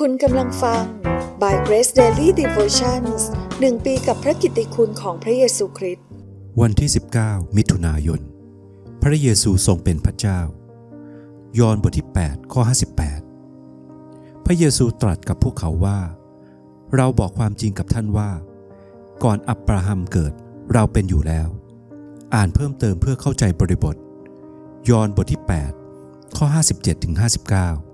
คุณกำลังฟัง By Grace Daily Devotions หนึ่งปีกับพระกิตติคุณของพระเยซูคริสต์ วันที่ 19 มิถุนายน พระเยซูทรงเป็นพระเจ้า ยอห์นบทที่ 8 ข้อ 58 พระเยซูตรัสกับพวกเขาว่า เราบอกความจริงกับท่านว่า ก่อนอับราฮัมเกิดเราเป็นอยู่แล้ว อ่านเพิ่มเติมเพื่อเข้าใจบริบท ยอห์นบทที่ 8 ข้อ 57ถึง59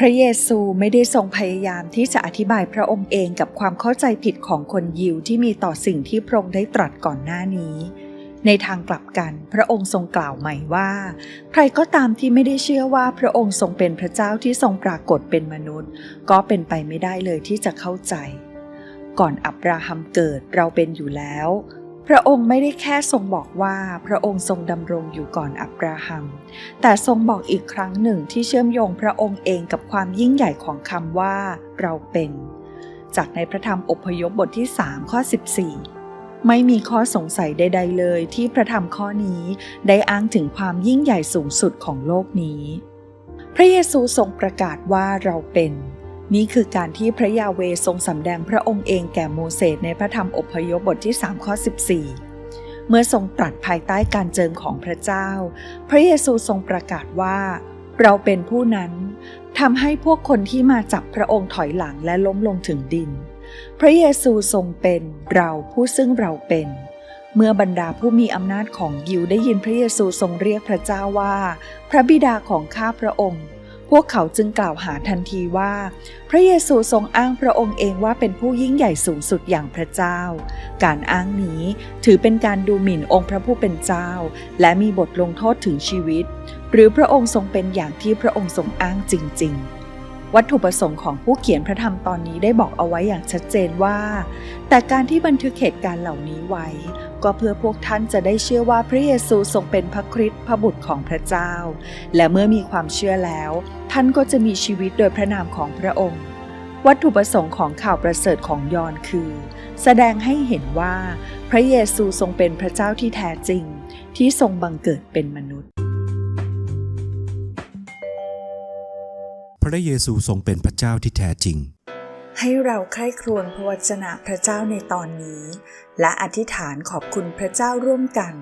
พระเยซูไม่ได้ทรงพยายามที่จะอธิบายพระองค์เองกับความเข้าใจผิดของคนยิวที่มีต่อสิ่งที่พระองค์ได้ตรัสก่อนหน้านี้ ในทางกลับกัน พระองค์ทรงกล่าวใหม่ว่า ใครก็ตามที่ไม่ได้เชื่อว่าพระองค์ทรงเป็นพระเจ้าที่ทรงปรากฏเป็นมนุษย์ ก็เป็นไปไม่ได้เลยที่จะเข้าใจ ก่อนอับราฮัมเกิดเราเป็นอยู่แล้ว พระองค์ไม่ได้แค่ทรงบอกว่าพระองค์ทรงดำรงอยู่ก่อนอับราฮัม แต่ทรงบอกอีกครั้งหนึ่งที่เชื่อมโยงพระองค์เองกับความยิ่งใหญ่ของคำว่าเราเป็น จากในพระธรรมอพยพบทที่ 3 ข้อ 14 ไม่มีข้อสงสัยใด ๆ เลยที่พระธรรมข้อนี้ได้อ้างถึงความยิ่งใหญ่สูงสุดของโลกนี้ พระเยซูทรงประกาศว่าเราเป็น นี่คือการที่พระยาเวทรงสำแดงพระองค์เองแก่โมเสสในพระธรรมอพยพบทที่3ข้อ14 เมื่อทรงตรัสภายใต้การเจิมของพระเจ้า พระเยซูทรงประกาศว่า เราเป็นผู้นั้นทำให้พวกคนที่มาจับพระองค์ถอยหลังและล้มลงถึงดิน พระเยซูทรงเป็นเราผู้ซึ่งเราเป็น เมื่อบรรดาผู้มีอำนาจของยิวได้ยินพระเยซูทรงเรียกพระเจ้าว่า พระบิดาของข้าพระองค์ พวกเขาจึงกล่าวหาทันทีว่า พระเยซูทรงอ้างพระองค์เองว่าเป็นผู้ยิ่งใหญ่สูงสุดอย่างพระเจ้า การอ้างนี้ถือเป็นการดูหมิ่นองค์พระผู้เป็นเจ้า และมีบทลงโทษถึงชีวิต หรือพระองค์ทรงเป็นอย่างที่พระองค์ทรงอ้างจริง ๆวัตถุประสงค์ของผู้เขียนพระธรรมตอนนี้ได้บอกเอาไว้อย่างชัดเจนว่า แต่การที่บันทึกเหตุการณ์เหล่านี้ไว้ ก็เพื่อพวกท่านจะได้เชื่อว่าพระเยซูทรงเป็นพระคริสต์พระบุตรของพระเจ้า และเมื่อมีความเชื่อแล้ว ท่านก็จะมีชีวิตโดยพระนามของพระองค์ วัตถุประสงค์ของข่าวประเสริฐของยอห์นคือ แสดงให้เห็นว่าพระเยซูทรงเป็นพระเจ้าที่แท้จริง ที่ทรงบังเกิดเป็นมนุษย์ พระเยซูทรงเป็นพระเจ้าที่แท้จริง ให้เราใคร่ครวญพระวจนะพระเจ้าในตอนนี้ และอธิษฐานขอบคุณพระเจ้าร่วมกัน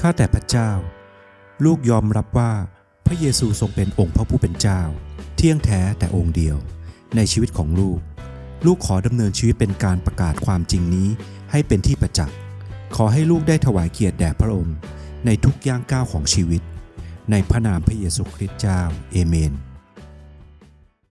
ข้าแต่พระเจ้า ลูกยอมรับว่าพระเยซูทรงเป็นองค์พระผู้เป็นเจ้า เที่ยงแท้แต่องค์เดียว ในชีวิตของลูก ลูกขอดำเนินชีวิตเป็นการประกาศความจริงนี้ให้เป็นที่ประจักษ์ขอให้ลูกได้ถวายเกียรติแด่พระองค์ ในทุกย่างก้าวของชีวิต ในพระนามพระเยซูคริสต์เจ้า เอเมน